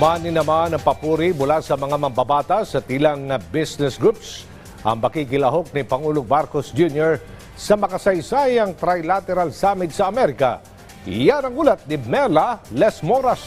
Mani naman ang papuri mula sa mga mambabatas sa tilang business groups ang bakikilahok ni Pangulong Marcos Jr. sa makasaysayang Trilateral Summit sa Amerika. Iyan ang ulat ni Mela Les Moras.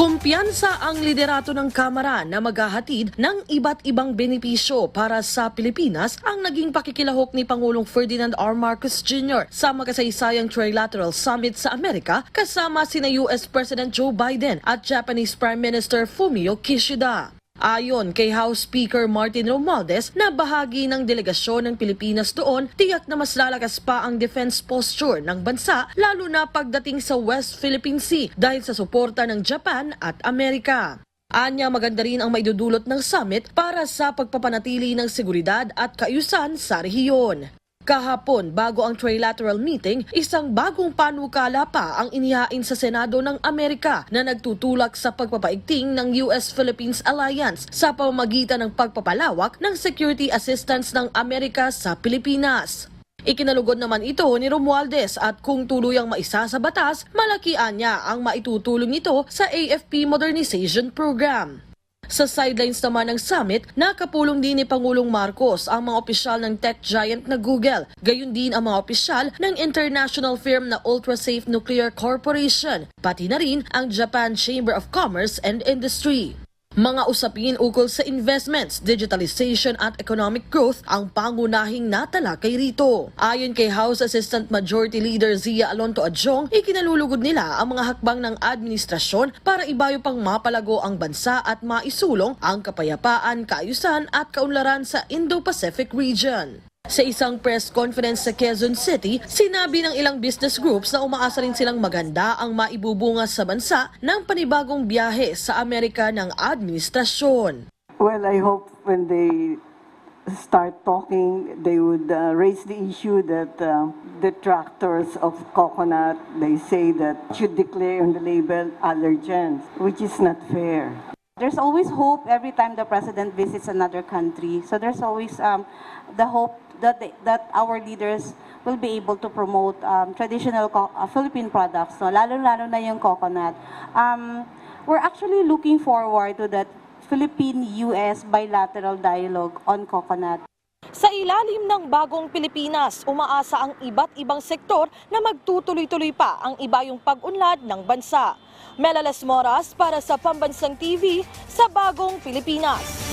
Kumpiyansa ang liderato ng Kamara na maghahatid ng iba't ibang benepisyo para sa Pilipinas ang naging pakikilahok ni Pangulong Ferdinand R. Marcos Jr. sa makasaysayang Trilateral Summit sa Amerika kasama sina US President Joe Biden at Japanese Prime Minister Fumio Kishida. Ayon kay House Speaker Martin Romualdez na bahagi ng delegasyon ng Pilipinas doon, tiyak na mas lalakas pa ang defense posture ng bansa lalo na pagdating sa West Philippine Sea dahil sa suporta ng Japan at Amerika. Anya maganda rin ang maidudulot ng summit para sa pagpapanatili ng seguridad at kaayusan sa rehiyon. Kahapon, bago ang trilateral meeting, isang bagong panukala pa ang inihain sa Senado ng Amerika na nagtutulak sa pagpapaigting ng US-Philippines Alliance sa pamamagitan ng pagpapalawak ng security assistance ng Amerika sa Pilipinas. Ikinalugod naman ito ni Romualdez at kung tuluyang maisa sa batas, malakian niya ang maitutulong nito sa AFP Modernization Program. Sa sidelines naman ng summit, nakapulong din ni Pangulong Marcos ang mga opisyal ng tech giant na Google, gayon din ang mga opisyal ng international firm na Ultrasafe Nuclear Corporation, pati na rin ang Japan Chamber of Commerce and Industry. Mga usapin ukol sa investments, digitalization at economic growth ang pangunahing natalakay rito. Ayon kay House Assistant Majority Leader Zia Alonto Adjong, ikinalulugod nila ang mga hakbang ng administrasyon para ibayo pang mapalago ang bansa at maisulong ang kapayapaan, kaayusan at kaunlaran sa Indo-Pacific region. Sa isang press conference sa Quezon City, sinabi ng ilang business groups na umaasa rin silang maganda ang maibubunga sa bansa ng panibagong biyahe sa Amerika ng administrasyon. Well, I hope when they start talking, they would uh, raise the issue that uh, detractors of coconut, they say that should declare on the label allergens, which is not fair. There's always hope every time the president visits another country. So there's always um, the hope that they, that our leaders will be able to promote um, traditional uh, Philippine products, no? lalo-lalo na yung coconut. Um, we're actually looking forward to that Philippine-US bilateral dialogue on coconut. Sa ilalim ng bagong Pilipinas, umaasa ang iba't ibang sektor na magtutuloy-tuloy pa ang iba yung pag-unlad ng bansa. Melales Moras para sa Pambansang TV sa Bagong Pilipinas.